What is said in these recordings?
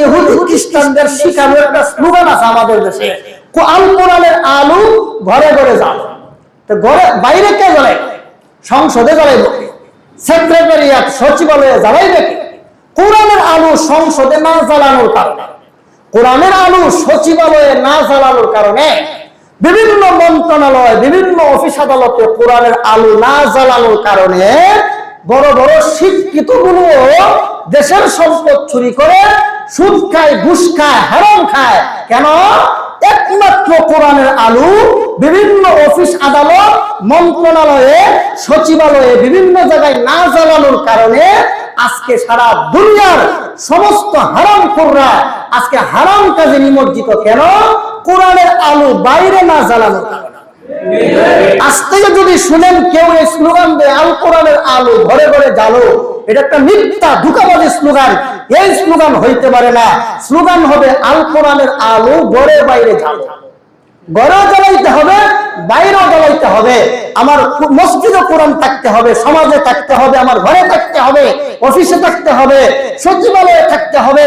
ইহুদি খ্রিস্টানদের একটা স্লোগান আছে আমাদের দেশে। আল কোরআনের আলু ঘরে ঘরে যাও তো ঘরে বাইরে কে সংসদে জ্বলাইব। সেক্রেটারিয়াত সচিবালয়ে জ্বালাইবে? কোরআনের আলু সংসদে না জ্বালানোর কারণে। কোরআনের আলু সচিবালয়ে না জ্বালানোর কারণে। বিভিন্ন মন্ত্রণালয় বিভিন্ন অফিস আদালতে কোরআনের আলু না জ্বালানোর কারণে বড় বড় শিক্ষিতগুলো দেশের সম্পদ চুরি করে সুদ খায়, ঘুষ খায়, হারাম খায়। কেন? একমাত্র কোরআনের আলু বিভিন্ন অফিস আদালত, মন্ত্রণালয়ে, সচিবালয়ে বিভিন্ন জায়গায় না জ্বালানোর কারণে আজকে সারা দুনিয়ার সমস্ত হারাম খোররা আজকে হারাম কাজে নিমজ্জিত। কেন? কোরআনের আলু বাইরে না জ্বালানোর কারণে। আজ যদি শুনেন কেউ এই স্লোগান দেয়, আল কোরআনের আলো ঘরে ঘরে জ্বালো, এটা একটা মিথ্যা ধোকাবাজি স্লোগান। এই স্লোগান হইতে পারে না। স্লোগান হবে আল কোরআনের আলো ঘরে বাইরে ঘরেও জ্বালাইতে হবে থাকতে হবে, সমাজে থাকতে হবে, আমার ঘরে থাকতে হবে, অফিসে থাকতে হবে, সচিবালয়ে থাকতে হবে,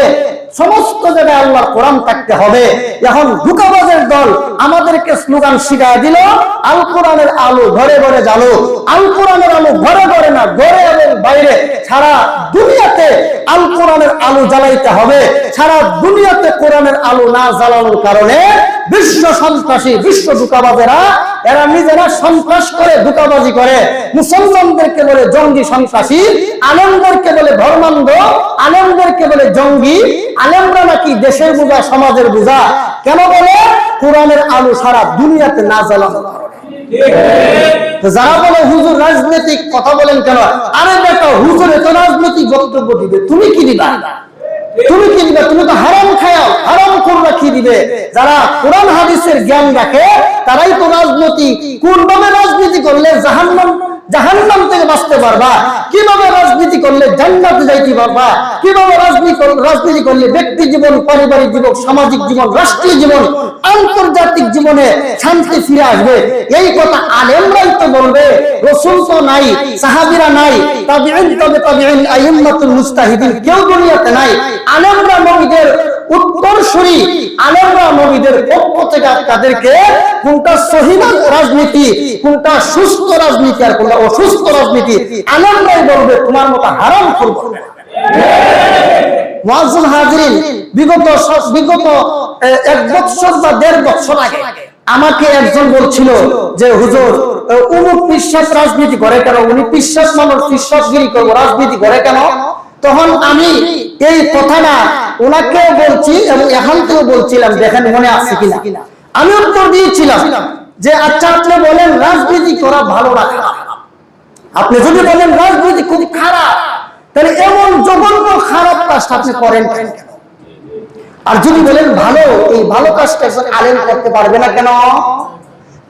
সমস্ত জায়গায় আল্লাহর কোরআন থাকতে হবে। এখন দুকাবাজের দল আমাদেরকে স্লোগান শিখায় দিল, আল কোরআনের আলো ঘরে ঘরে জ্বালো। আল কোরআনের আলো ঘরে ঘরে না, ঘরে এবং বাইরে। সারা দুনিয়াতে আল কোরআনের আলো জ্বালাইতে হবে। সারা দুনিয়াতে কোরআনের আলো না জ্বালানোর কারণে বিশ্ব সন্ত্রাসী, বিশ্ব দুকাবাজেরা এরা নিজেরা সন্ত্রাস করে দুকাবাজি করে। মুসলমানদেরকে বলে জঙ্গি সন্ত্রাসী, আলেমদেরকে বলে ধর্মান্ধ আলেমদেরকে বলে জঙ্গি, আলেমরা নাকি দেশের বোঝা সমাজের বোঝা। কেন বলে? কোরআনের আলো সারা দুনিয়াতে না তো যারা বলে হুজুর রাজনৈতিক কথা বলেন কেন? আরে বেটা, হুজুর এত রাজনৈতিক বক্তব্য দিবে, তুমি কি দিবা? তুমি কি দিবে? তুমি তো হারাম খায়াও, হারাম করবা কি দিবে? যারা কোরআন, হাদিসের জ্ঞান রাখে, তারাই তো রাজনীতি কোনভাবে রাজনীতি করলে জাহান্নাম জাহান্নাম থেকে বাঁচতে পারবা। কীভাবে রাজনীতি করলে জান্নাতে যাইতে পারবা? কীভাবে রাজনীতি রাজনীতি করলে ব্যক্তি জীবন পারিবারিক জীবন সামাজিক জীবন রাষ্ট্রীয় জীবন আন্তর্জাতিক জীবনে শান্তি ফিরে আসবে। এই কথা আলেমরাই তো বলবে রসুল তো নাই সাহাবিরা নাই তাবিঈন তবে তাবিঈন আইম্মাতুল মুস্তাহিদিন কেউ দুনিয়াতে নাই। আলেমরা নবীদের উত্তরসূরি আলেমরা নবীদের পক্ষ থেকে তাদেরকে কোনটা রাজনীতি, কোনটা সুস্থ রাজনীতি আর কোনটা অসুস্থ রাজনীতি আলেমরাই বলবে, তোমার মতো হারাম এক দেড় আমাকে একজন বলছিল যে, হুজুর অমুক পিসাব রাজনীতি করে কেন? উনি পিসাব মানুষ, পিসাবগিরি করব, রাজনীতি করে কেন? তখন আমি এই কথাটা ওনাকে বলছি এবং এখান থেকে বলছিলাম, দেখেন মনে আছে কিনা। আমি উত্তর দিয়েছিলাম যে আচ্ছা আপনি বলেন রাজনীতি করা ভালো না আপনি যদি বলেন রাজনীতি খুব খারাপ, তাহলে এমন জঘন্য খারাপ কাজটা আপনি করেন? আর যদি বলেন ভালো, এই ভালো কাজটা আলেম করতে পারবে না কেন?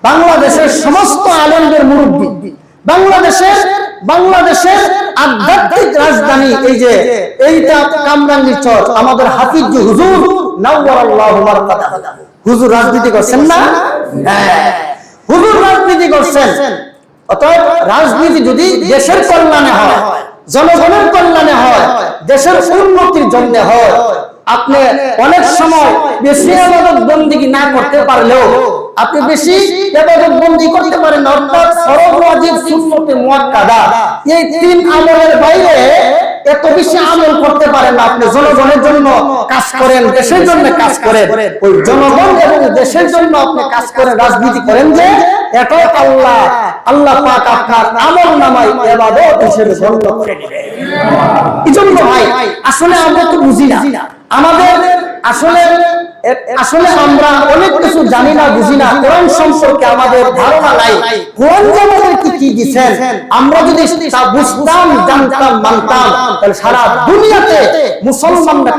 বাংলাদেশের সমস্ত আলেমদের মুরব্বী বাংলাদেশের বাংলাদেশের আধ্যাত্মিক রাজধানী এই যে, এইটা কামরাঙ্গি চর, আমাদের হাফিজ হুজুর হুজুর রাজনীতি করছেন না? হ্যাঁ। হুজুর রাজনীতি করছেন। অতএব রাজনীতি যদি দেশের কল্যাণে হয়, জনগণের কল্যাণে হয়, দেশের উন্নতির জন্য হয়, আপনি অনেক সময় বেশি আবাদত বন্দিগি না করতে পারলেও, আপনি বেশি বন্দি করতে পারেন, অর্থাৎ ফরজ ওয়াজিব সুন্নতে মুআক্কাদা এই তিন আমলের বাইরে এত বেশি আমল করতে পারেন না আপনি। জনগণের জন্য কাজ করেন দেশের জন্য কাজ করেন। ওই জনগণ এবং দেশের জন্য আপনি কাজ করেন রাজনীতি করেন যে এটাও আল্লাহ আল্লাহ। পাক আপনার আমল নামাই এবাদত হিসেবে গণ্য করে এই জন্য ভাই আসলে আমরা তো বুঝি না। আমাদের আসলে আসলে আমরা অনেক কিছু জানি না, বুঝি না। কোরআন সম্পর্কে আমাদের ধারণা নাই। কোরআন যে কি দিচ্ছেন আমরা যদি তা বুঝতাম, জানতাম, মানতাম, তাহলে সারা দুনিয়াতে মুসলমানরা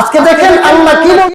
আজকে দেখেন আল্লাহ কি